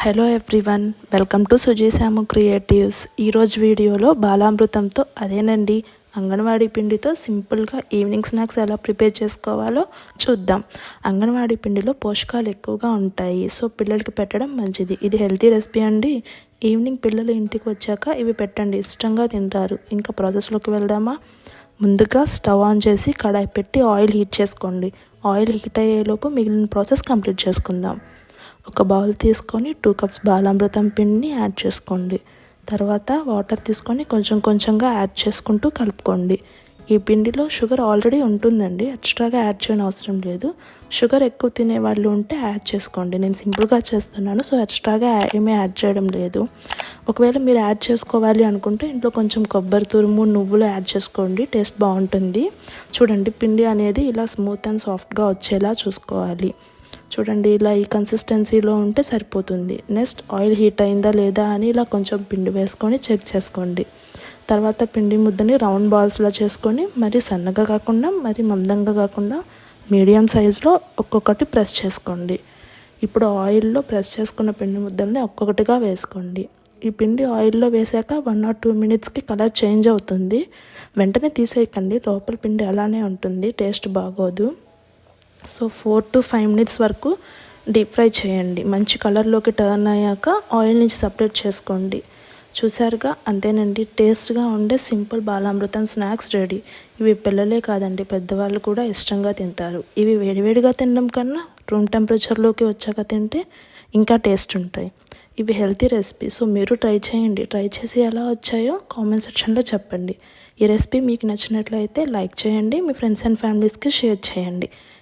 Hello everyone welcome to సుజీశాము creatives ఈరోజు వీడియోలో బాలామృతంతో అదేనండి అంగన్వాడీ పిండితో సింపుల్గా ఈవినింగ్ స్నాక్స్ ఎలా ప్రిపేర్ చేసుకోవాలో చూద్దాం. అంగన్వాడీ పిండిలో పోషకాలు ఎక్కువగా ఉంటాయి సో పిల్లలకి పెట్టడం మంచిది. ఇది హెల్తీ రెసిపీ అండి. ఈవినింగ్ పిల్లలు ఇంటికి వచ్చాక ఇవి పెట్టండి ఇష్టంగా తింటారు. ఇంకా ప్రాసెస్లోకి వెళ్దామా? ముందుగా స్టవ్ ఆన్ చేసి కడాయి పెట్టి ఆయిల్ హీట్ చేసుకోండి. ఆయిల్ హీట్ అయ్యేలోపు మిగిలిన ప్రాసెస్ కంప్లీట్ చేసుకుందాం. ఒక బౌల్ తీసుకొని టూ కప్స్ బాలామృతం పిండిని యాడ్ చేసుకోండి. తర్వాత వాటర్ తీసుకొని కొంచెం కొంచెంగా యాడ్ చేసుకుంటూ కలుపుకోండి. ఈ పిండిలో షుగర్ ఆల్రెడీ ఉంటుందండి ఎక్స్ట్రాగా యాడ్ చేయని అవసరం లేదు. షుగర్ ఎక్కువ తినే వాళ్ళు ఉంటే యాడ్ చేసుకోండి. నేను సింపుల్గా చేస్తున్నాను సో ఎక్స్ట్రాగా ఏమీ యాడ్ చేయడం లేదు. ఒకవేళ మీరు యాడ్ చేసుకోవాలి అనుకుంటే ఇంట్లో కొంచెం కొబ్బరి తురుము నువ్వులు యాడ్ చేసుకోండి టేస్ట్ బాగుంటుంది. చూడండి పిండి అనేది ఇలా స్మూత్ అండ్ సాఫ్ట్గా వచ్చేలా చూసుకోవాలి. చూడండి ఇలా ఈ కన్సిస్టెన్సీలో ఉంటే సరిపోతుంది. నెక్స్ట్ ఆయిల్ హీట్ అయిందా లేదా అని ఇలా కొంచెం పిండి వేసుకొని చెక్ చేసుకోండి. తర్వాత పిండి ముద్దని రౌండ్ బాల్స్లో చేసుకొని మరి సన్నగా కాకుండా మరి మందంగా కాకుండా మీడియం సైజులో ఒక్కొక్కటి ప్రెస్ చేసుకోండి. ఇప్పుడు ఆయిల్లో ప్రెస్ చేసుకున్న పిండి ముద్దల్ని ఒక్కొక్కటిగా వేసుకోండి. ఈ పిండి ఆయిల్లో వేసాక వన్ ఆర్ టూ మినిట్స్కి కలర్ చేంజ్ అవుతుంది. వెంటనే తీసేయకండి లోపల పిండి అలానే ఉంటుంది టేస్ట్ బాగోదు. So four to five minutes వరకు డీప్ ఫ్రై చేయండి. మంచి కలర్లోకి టర్న్ అయ్యాక ఆయిల్ నుంచి సపరేట్ చేసుకోండి. చూసారుగా? అంతేనండి. టేస్ట్గా ఉండే సింపుల్ బాలామృతం స్నాక్స్ రెడీ. ఇవి పిల్లలే కాదండి. పెద్దవాళ్ళు కూడా ఇష్టంగా తింటారు. ఇవి వేడివేడిగా తినడం కన్నా రూమ్ టెంపరేచర్లోకి వచ్చాక తింటే ఇంకా టేస్ట్ ఉంటాయి. ఇవి హెల్తీ రెసిపీ. సో మీరు ట్రై చేయండి. ట్రై చేసి ఎలా వచ్చాయో కామెంట్ సెక్షన్లో చెప్పండి. ఈ రెసిపీ మీకు నచ్చినట్లయితే లైక్ చేయండి. మీ ఫ్రెండ్స్ అండ్ ఫ్యామిలీస్కి షేర్ చేయండి.